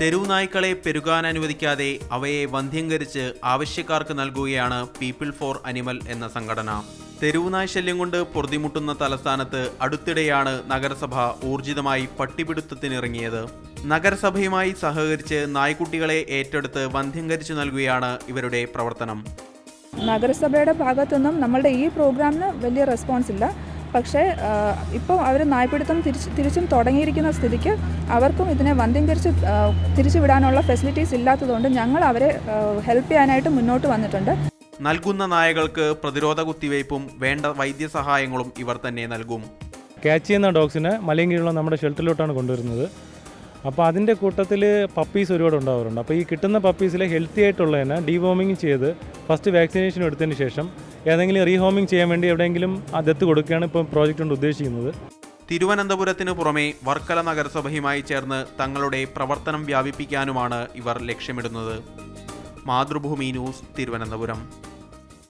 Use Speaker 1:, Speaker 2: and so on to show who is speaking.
Speaker 1: തെരുവ് നായ്ക്കളെ പെരുകാൻ അനുവദിക്കാതെ അവയെ വന്ധ്യംകരിച്ച് ആവശ്യക്കാർക്ക് നൽകുകയാണ് പീപ്പിൾ ഫോർ അനിമൽ എന്ന സംഘടന. തെരുവുനായ് ശല്യം കൊണ്ട് പൊറുതിമുട്ടുന്ന തലസ്ഥാനത്ത് അടുത്തിടെയാണ് നഗരസഭ ഊർജിതമായി പട്ടിപിടുത്തത്തിനിറങ്ങിയത്. നഗരസഭയുമായി സഹകരിച്ച് നായ്ക്കുട്ടികളെ ഏറ്റെടുത്ത് വന്ധ്യംകരിച്ചു നൽകുകയാണ് ഇവരുടെ പ്രവർത്തനം.
Speaker 2: നഗരസഭയുടെ ഭാഗത്തുനിന്നും നമ്മളുടെ ഈ പ്രോഗ്രാമിന് വലിയ റെസ്പോൺസ് ഇല്ല. പക്ഷേ ഇപ്പം അവർ നായ്പിടുത്തം തിരിച്ച് തിരിച്ചും തുടങ്ങിയിരിക്കുന്ന സ്ഥിതിക്ക് അവർക്കും ഇതിനെ വന്ധ്യം തിരിച്ച് തിരിച്ചു വിടാനുള്ള ഫെസിലിറ്റീസ് ഇല്ലാത്തതുകൊണ്ട് ഞങ്ങൾ അവരെ ഹെൽപ്പ് ചെയ്യാനായിട്ട് മുന്നോട്ട് വന്നിട്ടുണ്ട്.
Speaker 1: നൽകുന്ന നായകൾക്ക് പ്രതിരോധ കുത്തിവയ്പും വേണ്ട വൈദ്യസഹായങ്ങളും ഇവർ തന്നെ നൽകും.
Speaker 3: ക്യാച്ച് ചെയ്യുന്ന ഡോഗ്സിനെ മലയും കീഴുള്ള നമ്മുടെ ഷെൽട്ടറിലോട്ടാണ് കൊണ്ടുവരുന്നത്. അപ്പോൾ അതിന്റെ കൂട്ടത്തിൽ പപ്പീസ് ഒരുപാട് ഉണ്ടാവാറുണ്ട്. അപ്പോൾ ഈ കിട്ടുന്ന പപ്പീസിലെ ഹെൽത്തി ആയിട്ടുള്ളതിനെ ഡീവോമിങ് ചെയ്ത് ഫസ്റ്റ് വാക്സിനേഷൻ എടുത്തതിന് ശേഷം ഏതെങ്കിലും റീഹോമിംഗ് ചെയ്യാൻ വേണ്ടി എവിടെയെങ്കിലും ദത്ത് കൊടുക്കുകയാണ് ഇപ്പോൾ പ്രോജക്റ്റ് കൊണ്ട് ഉദ്ദേശിക്കുന്നത്.
Speaker 1: തിരുവനന്തപുരത്തിന് പുറമെ വർക്കല നഗരസഭയുമായി ചേർന്ന് തങ്ങളുടെ പ്രവർത്തനം വ്യാപിപ്പിക്കാനുമാണ് ഇവർ ലക്ഷ്യമിടുന്നത്. മാതൃഭൂമി ന്യൂസ് തിരുവനന്തപുരം.